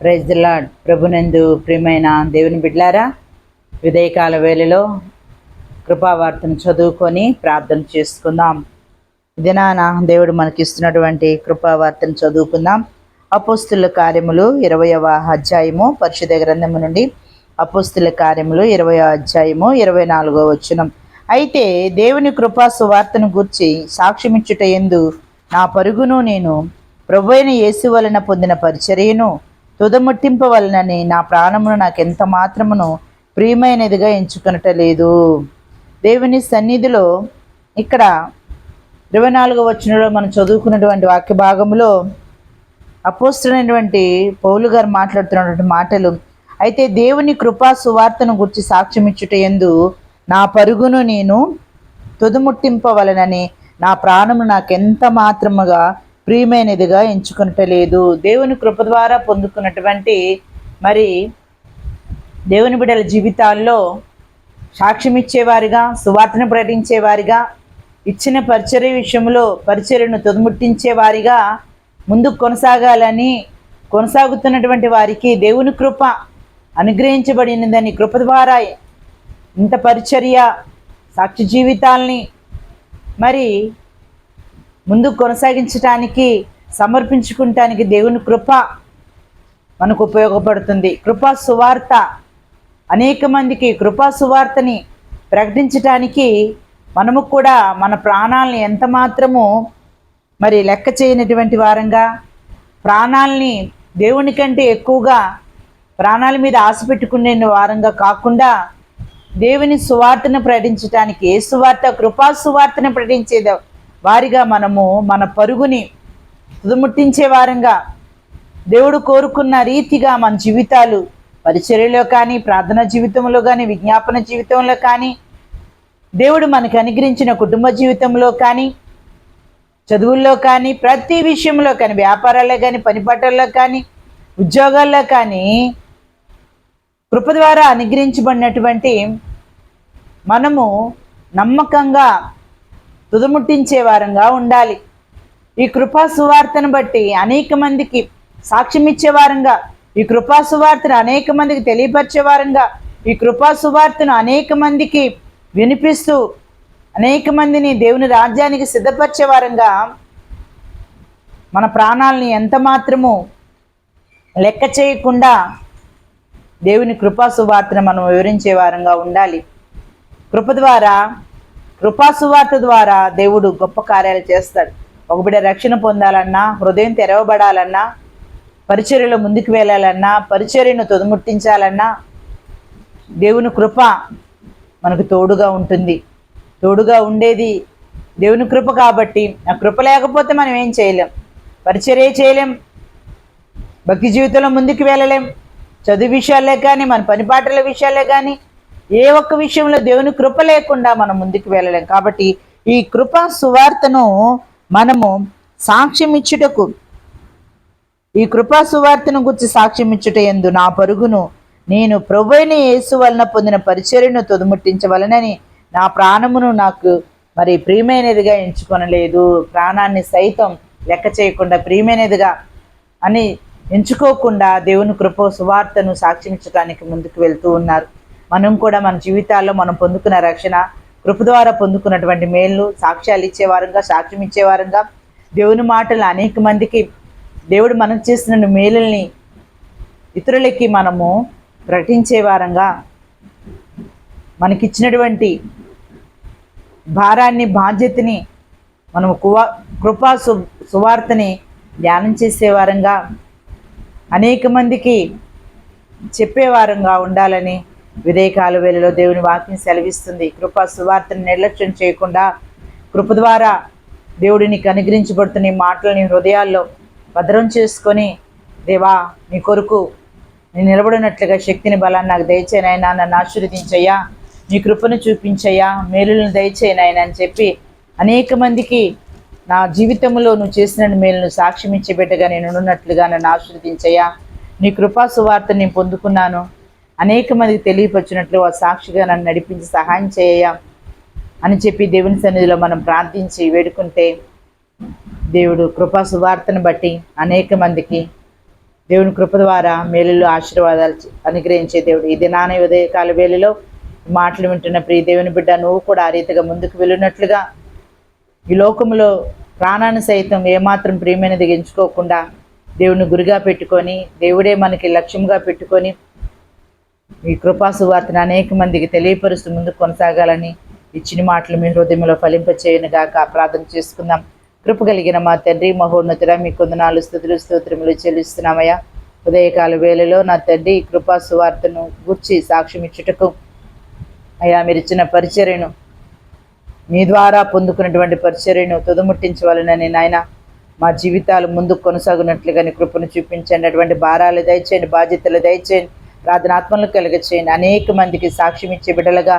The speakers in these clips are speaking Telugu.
ప్రైజ్ లాడ్ ప్రభునందు ప్రియమైన దేవుని బిడ్లారా విదయకాల వేళలో కృపావార్తను చదువుకొని ప్రార్థన చేసుకుందాం. దినాన దేవుడు మనకి ఇస్తున్నటువంటి కృపావార్తను చదువుకుందాం. అపోస్తుల కార్యములు ఇరవయవ అధ్యాయము పరిశుద్ధ గ్రంథము నుండి అపోస్తుల కార్యములు ఇరవై అధ్యాయము ఇరవై నాలుగో వచనం. అయితే దేవుని కృపా సువార్తను గూర్చి సాక్ష్యమిచ్చుట ఎందు నా పరుగును నేను ప్రభువైన యేసు వలన పొందిన పరిచర్యను తుదముట్టింపవలనని నా ప్రాణమును నాకెంత మాత్రమును ప్రియమైనదిగా ఎంచుకునట లేదు దేవుని సన్నిధిలో ఇక్కడ ఇరవై నాలుగో వచ్చినలో మనం చదువుకున్నటువంటి వాక్య భాగంలో అపోస్తుడైనటువంటి పౌలు గారు మాట్లాడుతున్నటువంటి మాటలు అయితే దేవుని కృపా సువార్తను గురించి సాక్ష్యమిచ్చుట ఎందు నా పరుగును నేను తుదముట్టింపవలనని నా ప్రాణము నాకెంత మాత్రముగా ప్రియమైనదిగా ఎంచుకునటలేదు. దేవుని కృప ద్వారా పొందుకున్నటువంటి మరి దేవుని బిడ్డల జీవితాల్లో సాక్ష్యం ఇచ్చేవారిగా సువార్తను ప్రకటించేవారిగా ఇచ్చిన పరిచర్య విషయంలో పరిచర్యను తుదముట్టించేవారిగా ముందుకు కొనసాగాలని కొనసాగుతున్నటువంటి వారికి దేవుని కృప అనుగ్రహించబడినదని కృప ద్వారా ఇంత పరిచర్య సాక్షి జీవితాల్ని మరి ముందుకు కొనసాగించటానికి సమర్పించుకుంటానికి దేవుని కృప మనకు ఉపయోగపడుతుంది. కృపా సువార్త అనేక మందికి కృపా సువార్తని ప్రకటించటానికి మనము కూడా మన ప్రాణాలని ఎంత మాత్రము మరి లెక్క చేయనటువంటి వారంగా ప్రాణాలని దేవుని కంటే ఎక్కువగా ప్రాణాల మీద ఆశ పెట్టుకునే వారంగా కాకుండా దేవుని సువార్తను ప్రకటించడానికి ఏ సువార్త కృపా సువార్తను ప్రకటించే వారిగా మనము మన పరుగుని తుదుముట్టించే వారంగా దేవుడు కోరుకున్న రీతిగా మన జీవితాలు పరిచర్యలో కానీ ప్రార్థన జీవితంలో కానీ విజ్ఞాపన జీవితంలో కానీ దేవుడు మనకు అనుగ్రహించిన కుటుంబ జీవితంలో కానీ చదువుల్లో కానీ ప్రతి విషయంలో కానీ వ్యాపారాల్లో కానీ పనిపాటల్లో కానీ ఉద్యోగాల్లో కానీ కృప ద్వారా అనుగ్రహించబడినటువంటి మనము నమ్మకంగా తుదుముట్టించే వారంగా ఉండాలి. ఈ కృపా సువార్తను బట్టి అనేక మందికి సాక్ష్యం ఇచ్చే వారంగా ఈ కృపా సువార్తను అనేక మందికి తెలియపరిచే వారంగా ఈ కృపా సువార్తను అనేక మందికి వినిపిస్తూ అనేక మందిని దేవుని రాజ్యానికి సిద్ధపరిచే వారంగా మన ప్రాణాలని ఎంత మాత్రము లెక్క చేయకుండా దేవుని కృపా సువార్తను మనం వివరించే వారంగా ఉండాలి. కృప ద్వారా కృపా సువార్త ద్వారా దేవుడు గొప్ప కార్యాలు చేస్తాడు. ఒక బిడ్డ రక్షణ పొందాలన్నా హృదయం తెరవబడాలన్నా పరిచర్యలో ముందుకు వెళ్ళాలన్నా పరిచర్యను తుదముట్టించాలన్నా దేవుని కృప మనకు తోడుగా ఉంటుంది. తోడుగా ఉండేది దేవుని కృప కాబట్టి ఆ కృప లేకపోతే మనం ఏం చేయలేం. పరిచర్య చేయలేం. భక్తి జీవితంలో ముందుకు వెళ్ళలేం. చదువు విషయాలే కానీ మన పనిపాటల విషయాలే కానీ ఏ ఒక్క విషయంలో దేవుని కృప లేకుండా మనం ముందుకు వెళ్ళలేం. కాబట్టి ఈ కృప సువార్తను మనము సాక్ష్యం ఇచ్చుటకు ఈ కృపా సువార్తను గురించి సాక్ష్యం ఇచ్చుట ఎందు నా పరుగును నేను ప్రభువైన యేసు వలన పొందిన పరిచర్యను తొదుముట్టించవలనని నా ప్రాణమును నాకు మరి ప్రియమైనదిగా ఎంచుకొనలేదు. ప్రాణాన్ని సైతం లెక్క చేయకుండా ప్రియమైనదిగా అని ఎంచుకోకుండా దేవుని కృప సువార్తను సాక్ష్యమించడానికి ముందుకు వెళ్తూ ఉన్నారు. మనం కూడా మన జీవితాల్లో మనం పొందుకున్న రక్షణ కృప ద్వారా పొందుకున్నటువంటి మేలు సాక్ష్యాలు ఇచ్చేవారంగా సాక్ష్యం ఇచ్చేవారంగా దేవుని మాటలు అనేక మందికి దేవుడు మనం చేసిన మేలుల్ని ఇతరులకి మనము ప్రకటించేవారంగా మనకిచ్చినటువంటి భారాన్ని బాధ్యతని మనము కువా కృపా సు సువార్తని ధ్యానం చేసేవారంగా అనేక మందికి చెప్పేవారంగా ఉండాలని విదేకాలు వేళలో దేవుని వాక్యం సెలవిస్తుంది. కృపా సువార్తను నిర్లక్ష్యం చేయకుండా కృప ద్వారా దేవుడిని కనుగ్రహించబడుతున్న మాటలని హృదయాల్లో భద్రం చేసుకొని దేవా నీ కొరకు నేను నిలబడినట్లుగా శక్తిని బలాన్ని నాకు దయచేనాయనా నన్ను ఆశీర్వదించయ్యా. నీ కృపను చూపించయ్యా. మేలులను దయచేనాయన అని చెప్పి అనేక మందికి నా జీవితంలో నువ్వు చేసిన మేలును సాక్ష్యం ఇచ్చే బిడ్డగా నేను ఉన్నట్లుగా నన్ను ఆశీర్వదించయ్యా. నీ కృపా సువార్త నేను పొందుకున్నాను. అనేక మందికి తెలియపరిచినట్లు ఆ సాక్షిగా నన్ను నడిపించి సహాయం చేయ అని చెప్పి దేవుని సన్నిధిలో మనం ప్రార్థించి వేడుకుంటే దేవుడు కృపా సువార్తను బట్టి అనేక మందికి దేవుని కృప ద్వారా మేలులు ఆశీర్వాదాలు అనుగ్రహించే దేవుడు. ఈ దినాన ఉదయకాల వేళలో మాటలు వింటున్న ప్రియ దేవుని బిడ్డ నువ్వు కూడా ఆ రీతిగా ముందుకు వెళ్ళినట్లుగా ఈ లోకంలో ప్రాణాన్ని సైతం ఏమాత్రం ప్రియమైనది ఎంచుకోకుండా దేవుని గురిగా పెట్టుకొని దేవుడే మనకి లక్ష్యంగా పెట్టుకొని ఈ కృపా సువార్తను అనేక మందికి తెలియపరుస్తూ ముందుకు కొనసాగాలని ఇచ్చిన మాటలు మీ హృదయంలో ఫలింపచేయను గాక ప్రార్థన చేసుకుందాం. కృప కలిగిన మా తండ్రి మహోన్నతుడ మీ కొందనాలు స్థుతులు స్తోత్రములు చెల్లిస్తున్నామయ్యా. ఉదయకాల వేళలో నా తండ్రి కృపా సువార్తను గుర్చి సాక్ష్యం ఇచ్చుటకు అయ్యా మీరు ఇచ్చిన పరిచర్యను మీ ద్వారా పొందుకున్నటువంటి పరిచర్యను తుదముట్టించవాలనని నాయన మా జీవితాలు ముందుకు కొనసాగునట్లుగాని కృపను చూపించండి. అటువంటి భారాలు దయచేయండి బాధ్యతలు దయచేయండి. ప్రార్థనాత్మలు కలుగచేయండి. అనేక మందికి సాక్ష్యం ఇచ్చే బిడ్డలుగా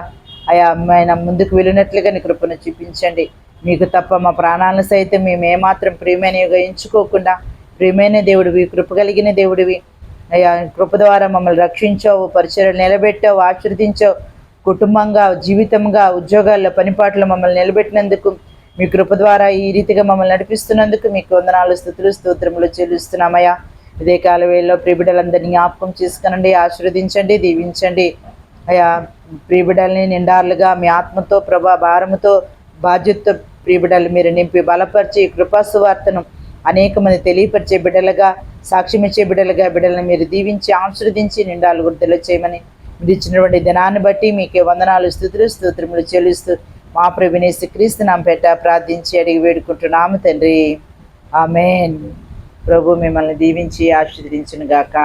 ఆయా ఆయన ముందుకు వెళ్ళినట్లుగా నీ కృపను చూపించండి. మీకు తప్ప మా ప్రాణాలను సైతం మేము ఏమాత్రం ప్రియమైనవిగా ఎంచుకోకుండా ప్రియమైన దేవుడివి కృప కలిగిన దేవుడివి. అయ్యా కృప ద్వారా మమ్మల్ని రక్షించావు పరిచయలు నిలబెట్టావు ఆశీర్దించావు కుటుంబంగా జీవితంగా ఉద్యోగాల్లో పనిపాట్లు మమ్మల్ని నిలబెట్టినందుకు మీ కృప ద్వారా ఈ రీతిగా మమ్మల్ని నడిపిస్తున్నందుకు మీకు వందనాలు స్థుతులు స్తోత్రములు చెల్లిస్తున్నామయ్యా. ఇదే కాలవేళలో ప్రిబిడలందరినీ జ్ఞాపకం చేసుకునండి ఆశీర్వదించండి దీవించండి. అయ్యా ప్రిబిడల్ని నిండాలుగా మీ ఆత్మతో ప్రభా భారముతో బాధ్యతతో ప్రిబిడలు మీరు నింపి బలపరిచి కృపాసువార్తను అనేక మంది తెలియపరిచే బిడ్డలుగా సాక్ష్యమిచ్చే బిడ్డలుగా బిడ్డలను మీరు దీవించి ఆశీర్వదించి నిండాలు వృద్ధులు చేయమని మీరు ఇచ్చినటువంటి దినాన్ని బట్టి మీకే వందనాలు స్థుతులు స్తోత్రములు చెల్లిస్తూ మా ప్రభునేసి క్రీస్తు నాం పెట్ట ప్రార్థించి అడిగి వేడుకుంటున్నాము తండ్రి. ఆమెన్. ప్రభు మిమ్మల్ని దీవించి ఆశీర్వదించును గాక